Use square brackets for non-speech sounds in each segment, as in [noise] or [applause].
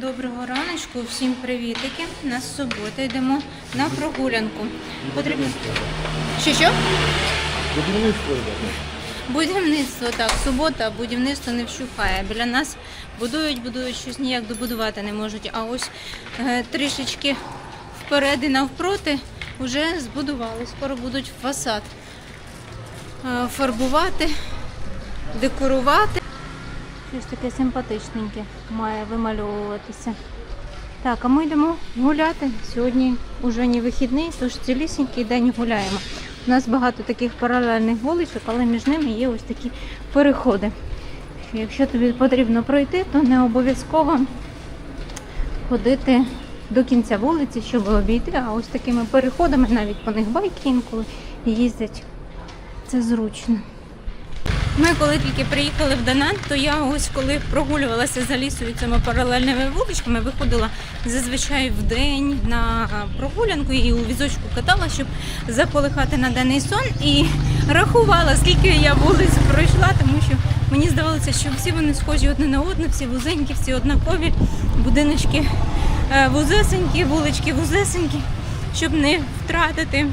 Доброго раночку, всім привітики. На суботу йдемо на прогулянку. Потрібно. Що що? Будівництво йде. Будівництво, так, субота, будівництво не вщухає. Біля нас будують, будують, щось ніяк добудувати не можуть. А ось е, трішечки вперед і навпроти вже збудували. Скоро будуть фасад е, фарбувати, декорувати. Щось таке симпатичненьке має вимальовуватися. Так, а ми йдемо гуляти. Сьогодні вже не вихідний, тож цілісінький день гуляємо. У нас багато таких паралельних вуличок, але між ними є ось такі переходи. Якщо тобі потрібно пройти, то не обов'язково ходити до кінця вулиці, щоб обійти, а ось такими переходами, навіть по них байки інколи їздять. Це зручно. Ми коли тільки приїхали в Данан, то я ось коли прогулювалася за лісою цими паралельними вуличками, виходила зазвичай в день на прогулянку і у візочку катала, щоб заполихати на денний сон. І рахувала, скільки я вулиць пройшла, тому що мені здавалося, що всі вони схожі одне на одне, всі вузенькі, всі однакові, будиночки е, вузесенькі, вулички вузесенькі, щоб не втратити.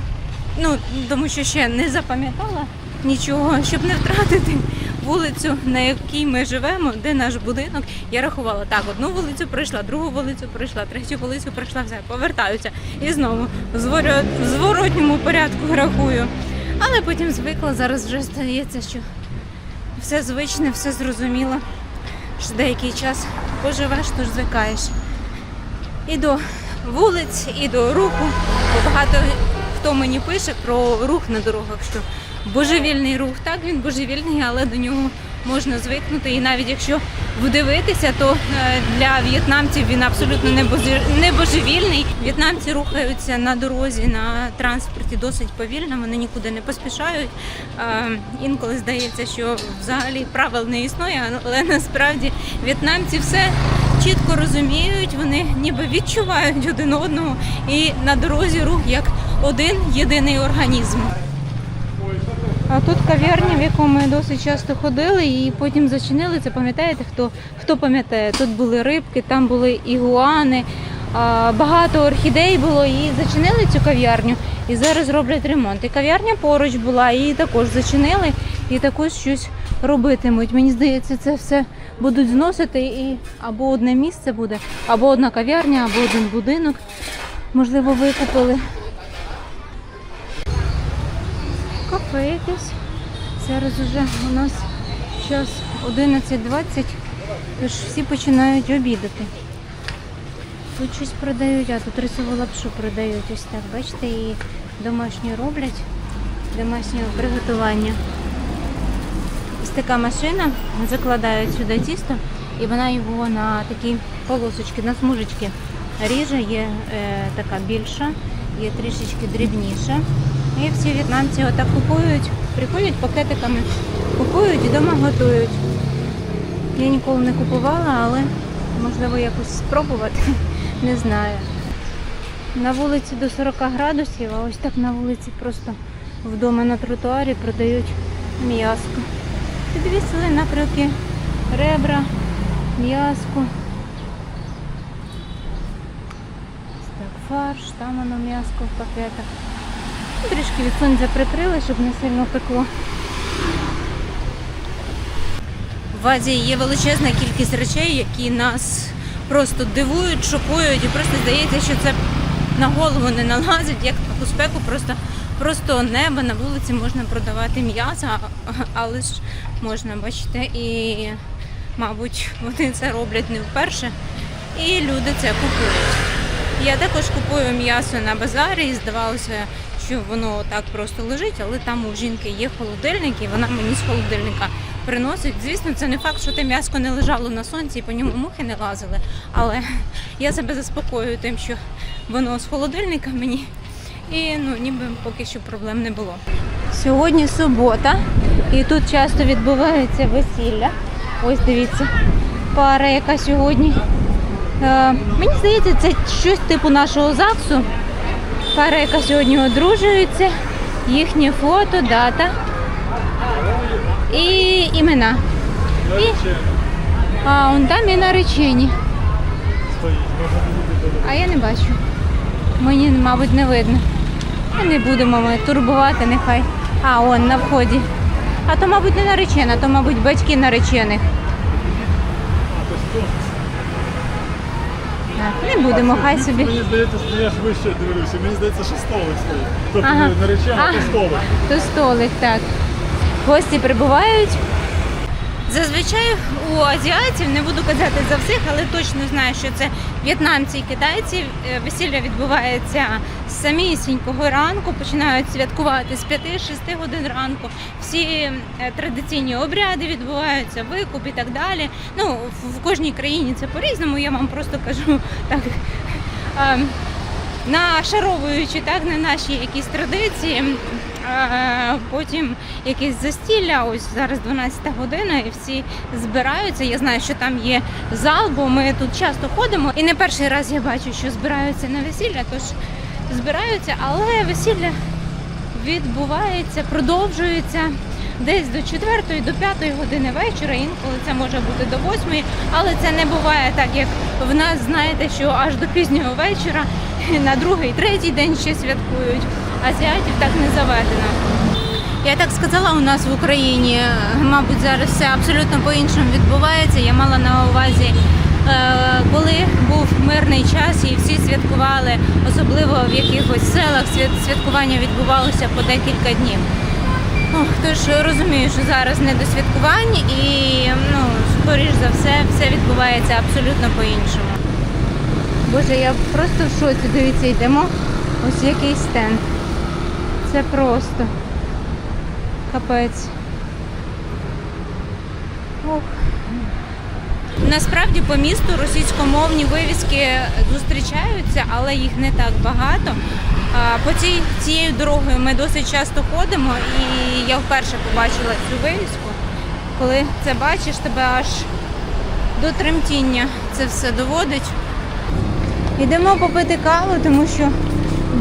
Ну тому що ще не запам'ятала нічого, щоб не втратити вулицю, на якій ми живемо, де наш будинок. Я рахувала так, одну вулицю пройшла, другу вулицю пройшла, третю вулицю пройшла, все, повертаюся і знову в зворотньому порядку рахую. Але потім звикла, зараз вже стається, що все звичне, все зрозуміло. Що деякий час поживеш, тож звикаєш і до вулиць, і до руху. Бо багато хто мені пише про рух на дорогах, що божевільний рух, так він божевільний, але до нього можна звикнути. І навіть якщо вдивитися, то е, для в'єтнамців він абсолютно не божевільний. В'єтнамці рухаються на дорозі, на транспорті досить повільно, вони нікуди не поспішають. Інколи здається, що взагалі правил не існує, але насправді в'єтнамці все чітко розуміють, вони ніби відчувають один одного і на дорозі рух як один єдиний організм. А тут кав'ярня, в яку ми досить часто ходили і потім зачинили. Це пам'ятаєте, хто, хто пам'ятає? Тут були рибки, там були ігуани, багато орхідей було і зачинили цю кав'ярню і зараз роблять ремонт. І кав'ярня поруч була, її також зачинили і також щось робитимуть. Мені здається, це все будуть зносити і або одне місце буде, або одна кав'ярня, або один будинок. Можливо, викупили. Кафе якесь. Зараз уже у нас час 11.20, тож всі починають обідати. Тут щось продають, а тут рисову лапшу продають. Ось так, бачите, і домашню роблять, домашнє приготування. Ось така машина, закладають сюди тісто і вона його на такі полосочки, на смужечки ріже, є е, така більша, є трішечки дрібніша. І всі в'єтнамці отак купують, приходять пакетиками, купують і вдома готують. Я ніколи не купувала, але можливо якось спробувати, [laughs] не знаю. На вулиці до 40 градусів, а ось так на вулиці просто вдома на тротуарі продають м'яско. Підвісили напрямки ребра, м'яско. Ось так, фарш, там воно м'яско в пакетах. Ну, Трішки від сонця прикрили, щоб не сильно пекло. В Азії є величезна кількість речей, які нас просто дивують, шокують, і просто здається, що це на голову не налазить, як у спеку, просто, просто небо на вулиці можна продавати м'ясо, але ж можна бачите, і мабуть вони це роблять не вперше, і люди це купують. Я також купую м'ясо на базарі і здавалося, що воно так просто лежить, але там у жінки є холодильник, і вона мені з холодильника приносить. Звісно, це не факт, що те м'ясо не лежало на сонці і по ньому мухи не лазили. Але я себе заспокоюю тим, що воно з холодильника мені. І ну ніби поки що проблем не було. Сьогодні субота, і тут часто відбувається весілля. Ось дивіться, пара, яка сьогодні. Е, мені здається, це щось типу нашого ЗАГСу. Пара, яка сьогодні одружується, їхнє фото, дата і імена. І, а он там і наречені. А я не бачу. Мені, мабуть, не видно. А не будемо ми турбувати, нехай. А, он на вході. А то, мабуть, не наречена, то, мабуть, батьки наречених. Так, не будемо, хай собі. Мені здається, що я ж вище дивлюся. Мені здається, що столик стоїть. Тобто Ага. наречена, Ага. то столик. То столик, так. Гості прибувають. Зазвичай у азіатів, не буду казати за всіх, але точно знаю, що це в'єтнамці і китайці. е, Весілля відбувається з самісінького ранку, починають святкувати з 5-6 годин ранку. Всі е, традиційні обряди відбуваються, викуп і так далі. Ну, в- кожній країні це по-різному, я вам просто кажу [laughs] так. е, нашаровуючи так на наші якісь традиції. Е, Потім якесь застілля, ось зараз 12 година, і всі збираються. Я знаю, що там є зал, бо ми тут часто ходимо. І не перший раз я бачу, що збираються на весілля, тож збираються, але весілля відбувається, продовжується десь до 4 до 5 години вечора, інколи це може бути до 8, але це не буває так, як в нас, знаєте, що аж до пізнього вечора [laughs] на другий, третій день ще святкують. Азіатів так не заведено. Я так сказала, у нас в Україні, мабуть, зараз все абсолютно по-іншому відбувається. Я мала на увазі, е, коли був мирний час і всі святкували, особливо в якихось селах святкування відбувалося по декілька днів. Ох, тож розумію, що зараз не до святкувань і ну, скоріш за все, все відбувається абсолютно по-іншому. Боже, я просто в шоці. Дивіться, йдемо. Ось який стенд. Це просто капець. Ох. Насправді по місту російськомовні вивіски зустрічаються, але їх не так багато. По цій цією дорогою ми досить часто ходимо, і я вперше побачила цю вивіску. Коли це бачиш, тебе аж до тремтіння це все доводить. Йдемо попити каву, тому що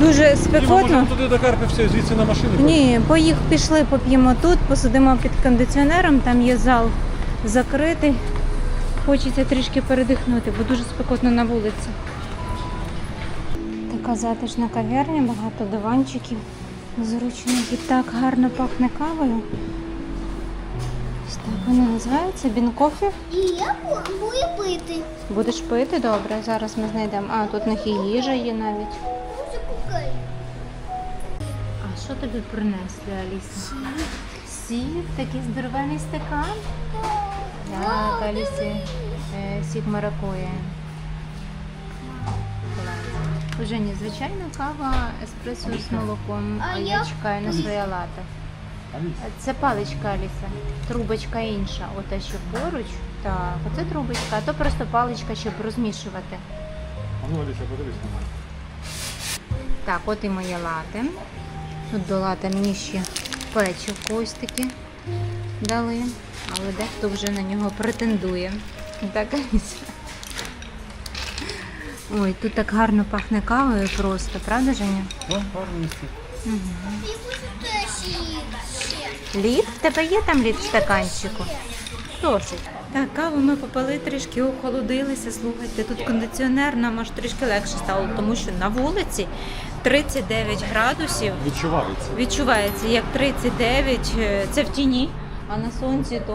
дуже Ми спекотно. можемо туди до Карпівця, звідси на машину. Ні, поїх пішли, поп'ємо тут, посидимо під кондиціонером, там є зал закритий. Хочеться трішки передихнути, бо дуже спекотно на вулиці. Така затишна кав'ярня, багато диванчиків, зручно і так гарно пахне кавою. Ось так вона називається Бінкофі. І я буду пити. Будеш пити добре. Зараз ми знайдемо. А, тут них і їжа є навіть. А що тобі принесли, Аліса? Сік, такий здоровений стакан. Так, Алісі е, сік маракує. Жені, звичайна кава еспресо з молоком, А я- чекаю на своє лате. Це паличка Аліса, трубочка інша, ота що поруч. Так, оце трубочка, а то просто паличка, щоб розмішувати. А ну, Аліса, подивись на мене. Так, от і моє лате. Тут до лате мені ще печивко ось таке дали, але дехто вже на нього претендує. Так? Ой, тут так гарно пахне кавою просто, правда, Женя? Ну, гарно теж їсти. Лід? В тебе є там лід в стаканчику? Досить. Так, каву ми попили трішки, охолодилися. Слухайте, тут кондиціонер нам аж трішки легше стало, тому що на вулиці 39 градусів. Відчувається. Відчувається як 39, е, це в тіні, а на сонці то,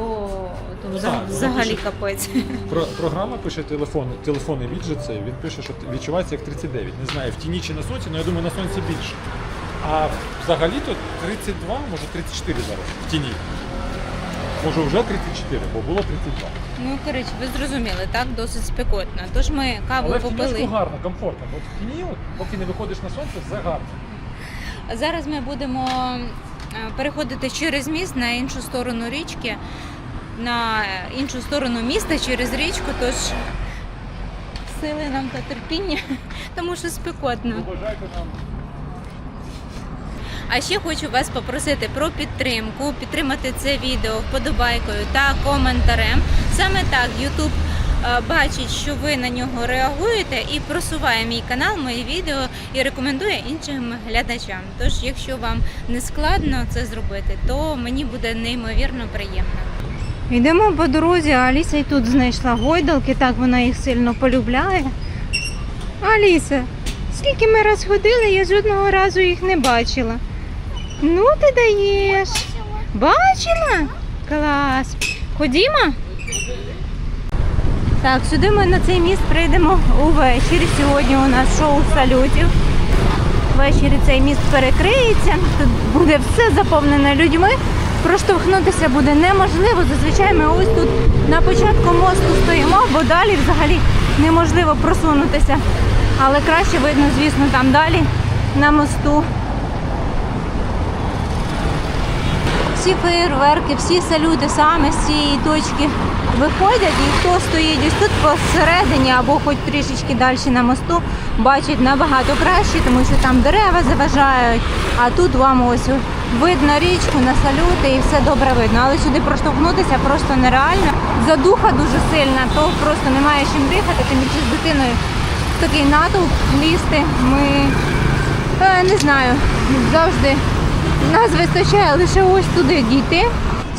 то взаг- Так, взагалі капець. Про, програма пише телефон, телефонний віджит цей, він пише, що відчувається як 39. Не знаю, в тіні чи на сонці, але я думаю, на сонці більше. А взагалі-то 32, може 34 зараз в тіні. Може вже 34, бо було 32. Ну, коротше, ви зрозуміли, так? Досить спекотно. Тож ми каву Але в попили. тіньочку гарно, комфортно. От в тіні, от, поки не виходиш на сонце, все гарно. Зараз ми будемо е, переходити через міст на іншу сторону річки, на іншу сторону міста через річку, тож сили нам та терпіння, [laughs] тому що спекотно. Побажайте нам А ще хочу вас попросити про підтримку, підтримати це відео вподобайкою та коментарем. Саме так YouTube е, бачить, що ви на нього реагуєте і просуває мій канал, мої відео і рекомендує іншим глядачам. Тож, якщо вам не складно це зробити, то мені буде неймовірно приємно. Йдемо по дорозі, а Аліса і тут знайшла гойдалки, так вона їх сильно полюбляє. Аліса, скільки ми раз ходили, я жодного разу їх не бачила. Ну, ти даєш. Бачила? Клас. Ходімо? Так, сюди ми на цей міст прийдемо увечері. Сьогодні у нас шоу салютів. Ввечері цей міст перекриється. Тут буде все заповнене людьми. Проштовхнутися буде неможливо. Зазвичай ми ось тут на початку мосту стоїмо, бо далі взагалі неможливо просунутися. Але краще видно, звісно, там далі на мосту. Всі феєрверки, всі салюти саме з цієї точки виходять, і хто стоїть ось тут посередині або хоч трішечки далі на мосту, бачить набагато краще, тому що там дерева заважають, а тут вам ось видно річку на салюти і все добре видно. Але сюди проштовхнутися просто нереально. Задуха дуже сильна, то просто немає чим дихати, тим більше з дитиною такий натовп лізти. Ми е, не знаю, завжди нас вистачає лише ось туди дійти.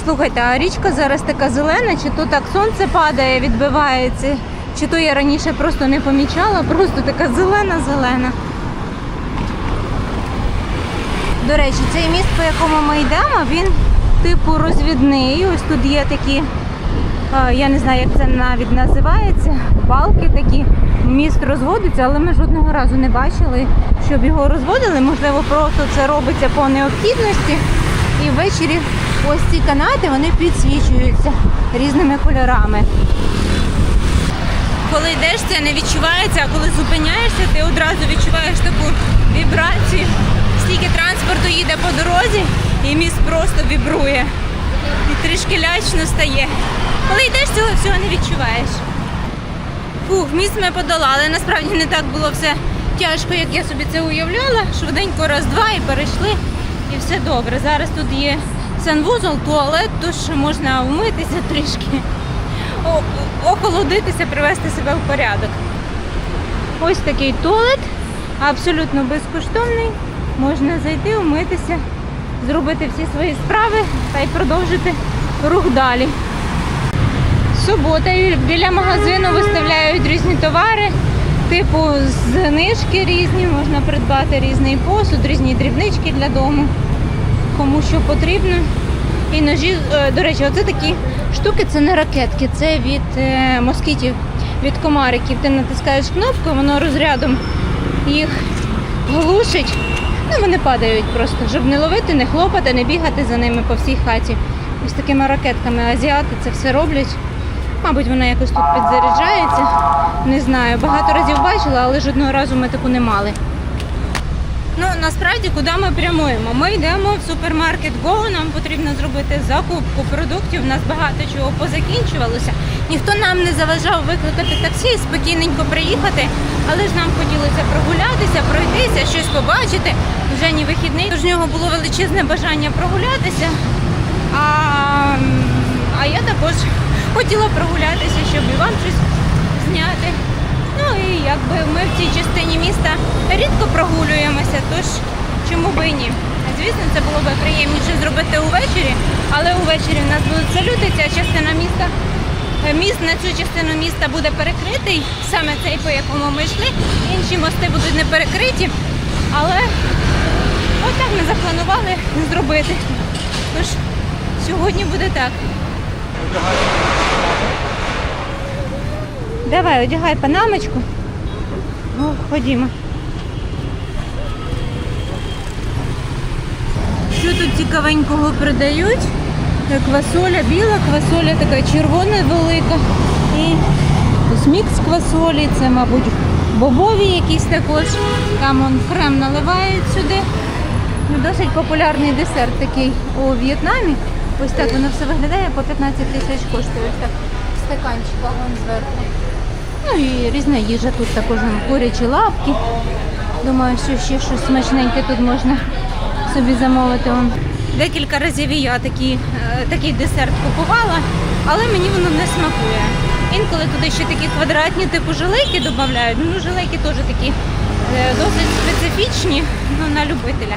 Слухайте, а річка зараз така зелена, чи то так сонце падає, відбивається, чи то я раніше просто не помічала, просто така зелена-зелена. До речі, цей міст, по якому ми йдемо, він типу розвідний. Ось тут є такі, е, я не знаю, як це навіть називається, балки такі. Міст розводиться, але ми жодного разу не бачили, щоб його розводили. Можливо, просто це робиться по необхідності. І ввечері ось ці канати вони підсвічуються різними кольорами. Коли йдеш, це не відчувається, а коли зупиняєшся, ти одразу відчуваєш таку вібрацію. Стільки транспорту їде по дорозі, і міст просто вібрує. І трішки лячно стає. Коли йдеш, цього всього не відчуваєш. Фух, міст ми подолали. Насправді не так було все тяжко, як я собі це уявляла. Швиденько раз-два і перейшли, і все добре. Зараз тут є санвузол, туалет, тож можна вмитися трішки, охолодитися, привести себе в порядок. Ось такий туалет, абсолютно безкоштовний. Можна зайти, умитися, зробити всі свої справи та й продовжити рух далі. Субота біля магазину виставляють різні товари, типу знижки різні, можна придбати різний посуд, різні дрібнички для дому, кому що потрібно. І ножі, е, до речі, оце такі штуки, це не ракетки, це від е, москітів, від комариків. Ти натискаєш кнопку, воно розрядом їх глушить. Ну, вони падають просто, щоб не ловити, не хлопати, не бігати за ними по всій хаті. Ось такими ракетками азіати це все роблять. Мабуть, вона якось тут підзаряджається. Не знаю. Багато разів бачила, але жодного разу ми таку не мали. Ну насправді куди ми прямуємо? Ми йдемо в супермаркет Go, нам потрібно зробити закупку продуктів. У нас багато чого позакінчувалося. Ніхто нам не заважав викликати таксі і спокійненько приїхати, але ж нам хотілося прогулятися, пройтися, щось побачити. Вже ні вихідний. Тож в нього було величезне бажання прогулятися. А, а я також хотіла прогулятися, щоб і вам щось зняти. Ну і якби ми в цій частині міста рідко прогулюємося, тож чому би ні? Звісно, це було б приємніше зробити увечері, але увечері в нас будуть салюти, ця частина міста. е, Міст на цю частину міста буде перекритий, саме цей, по якому ми йшли. Інші мости будуть не перекриті, але отак ми запланували зробити. Тож сьогодні буде так. Давай, одягай панамочку. О, ходімо. Що тут цікавенького продають? Квасоля біла, квасоля така червона велика. І ось мікс квасолі, це, мабуть, бобові якісь також. Там он крем наливають сюди. Ну, Досить популярний десерт такий у В'єтнамі. Ось так воно все виглядає, по 15 тисяч коштує. Ось так в стаканчиках вон зверху. Ну і різна їжа тут також вон, курячі лапки. Думаю, що ще щось смачненьке тут можна собі замовити. Декілька разів я такий, е, такий десерт купувала, але мені воно не смакує. Інколи туди ще такі квадратні типу жилейки додають. Ну, жилейки теж такі е, досить специфічні, ну, на любителя.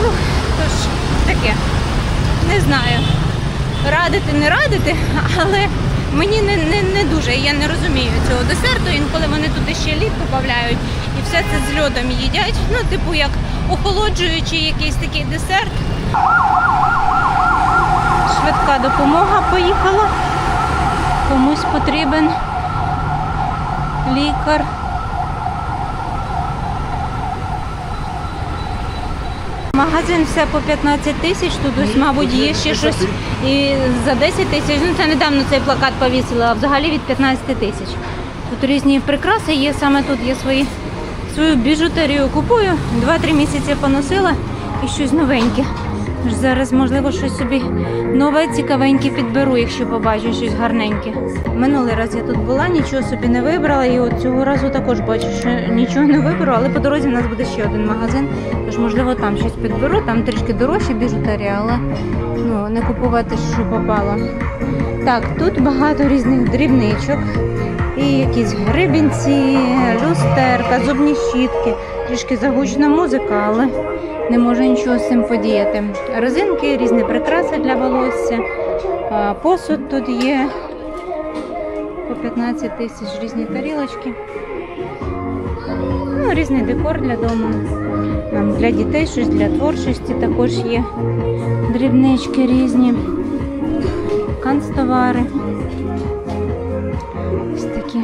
Ух, тож таке. Не знаю. Радити, не радити, але мені не, не, не дуже. Я не розумію цього десерту. Інколи вони туди ще лід додають, і все це з льодом їдять. Ну, типу, як охолоджуючий якийсь такий десерт. Швидка допомога поїхала. Комусь потрібен лікар. Магазин все по 15 тисяч, тут ось, мабуть, є ще щось і за 10 тисяч. Ну це недавно цей плакат повісили, а взагалі від 15 тисяч. Тут різні прикраси є, саме тут є свої, свою біжутерію купую. 2-3 місяці поносила і щось новеньке. Зараз, можливо, щось собі нове, цікавеньке підберу, якщо побачу щось гарненьке. Минулий раз я тут була, нічого собі не вибрала, і от цього разу також бачу, що нічого не виберу, але по дорозі в нас буде ще один магазин. Тож, можливо, там щось підберу, там трішки дорожче біжутерія, але ну, не купувати, що попало. Так, тут багато різних дрібничок. І якісь грибінці, люстерка, зубні щітки, трішки загучна музика, але не можу нічого з цим подіяти. Розинки, різні прикраси для волосся, посуд тут є по 15 тисяч різні тарілочки. Ну, різний декор для дому. Для дітей щось для творчості також є. Дрібнички різні, канцтовари. Ось такі.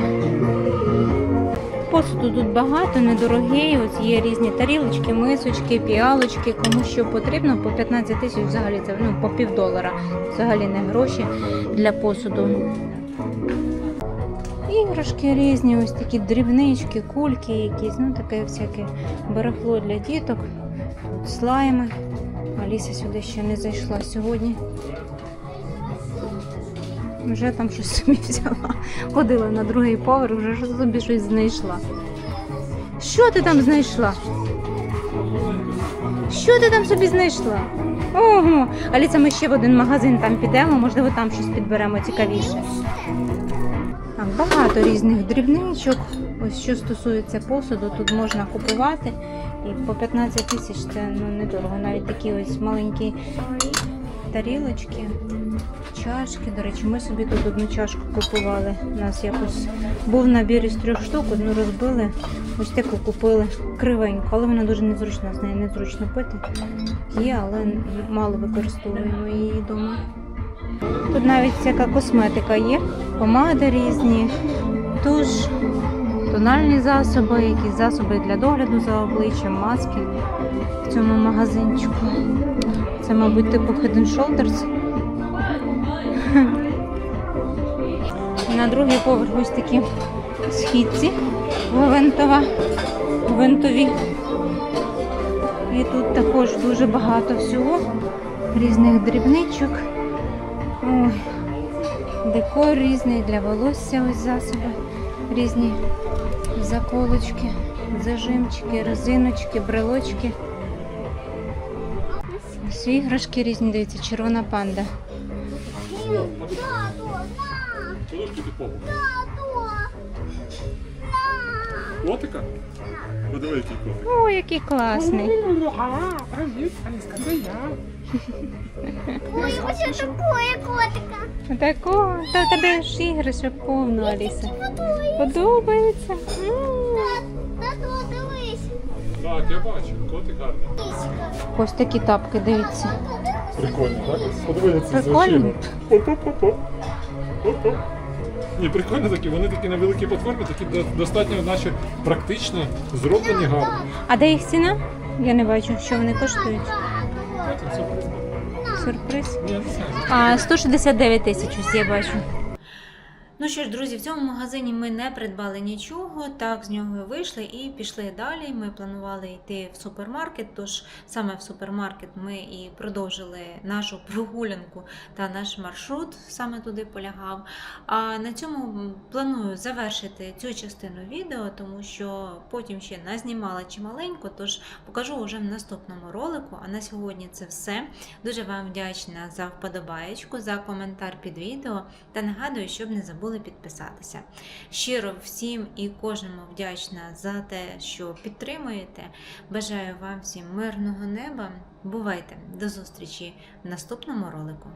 Посуду тут багато, недорогий. Ось є різні тарілочки, мисочки, піалочки. Кому що потрібно, по 15 тисяч взагалі це ну, по пів долара. Взагалі не гроші для посуду. Іграшки різні, ось такі дрібнички, кульки якісь, ну таке всяке барахло для діток, слайми. Аліса сюди ще не зайшла сьогодні. Вже там щось собі взяла. Ходила на другий поверх, вже собі щось знайшла. Що ти там знайшла? Що ти там собі знайшла? Ого! Аліса, ми ще в один магазин там підемо, можливо, там щось підберемо цікавіше. Так, багато різних дрібничок. Ось що стосується посуду, тут можна купувати. І по 15 тисяч це ну, недорого. Навіть такі ось маленькі тарілочки, чашки. До речі, ми собі тут одну чашку купували. У нас якось був набір із трьох штук, одну розбили, ось таку купили кривеньку, але вона дуже незручна, з нею незручно пити. Є, але мало використовуємо її вдома. Тут навіть всяка косметика є, помади різні, туш, тональні засоби, якісь засоби для догляду за обличчям, маски в цьому магазинчику. Це, мабуть, типу Head Shoulders. На другий поверх ось такі східці винтова, винтові. І тут також дуже багато всього, різних дрібничок. Ой, декор різний для волосся, ось засоби, різні заколочки, зажимчики, резиночки, брелочки. Ось іграшки різні, дивіться, червона панда. Котика? Подиви, який котик. О, який класний. А, привіт, Аліска, це я. Ой, ось такое котика. Такого, та в тебе ж іграшок повно, Аліса. Подобається. Тату, дивись. Так, я бачу, котик гарний. Ось такі тапки, дивіться. Прикольно, так? Подивіться Прикольно. Оп-оп-оп-оп. Оп-оп. Ні, прикольно такі, вони такі на великій платформі, такі достатньо наче практично зроблені гарно. А де їх ціна? Я не бачу, що вони коштують. Сюрприз. Сюрприз. Ні, не знаю. А 169 тисяч ось я бачу. Ну що ж, друзі, в цьому магазині ми не придбали нічого. Так, з нього вийшли і пішли далі. Ми планували йти в супермаркет, тож саме в супермаркет ми і продовжили нашу прогулянку та наш маршрут саме туди полягав. А на цьому планую завершити цю частину відео, тому що потім ще назнімала чималенько, тож покажу вже в наступному ролику. А на сьогодні це все. Дуже вам вдячна за вподобаєчку, за коментар під відео та нагадую, щоб не забули підписатися. Щиро всім і кожному вдячна за те, що підтримуєте. Бажаю вам всім мирного неба. Бувайте до зустрічі в наступному ролику.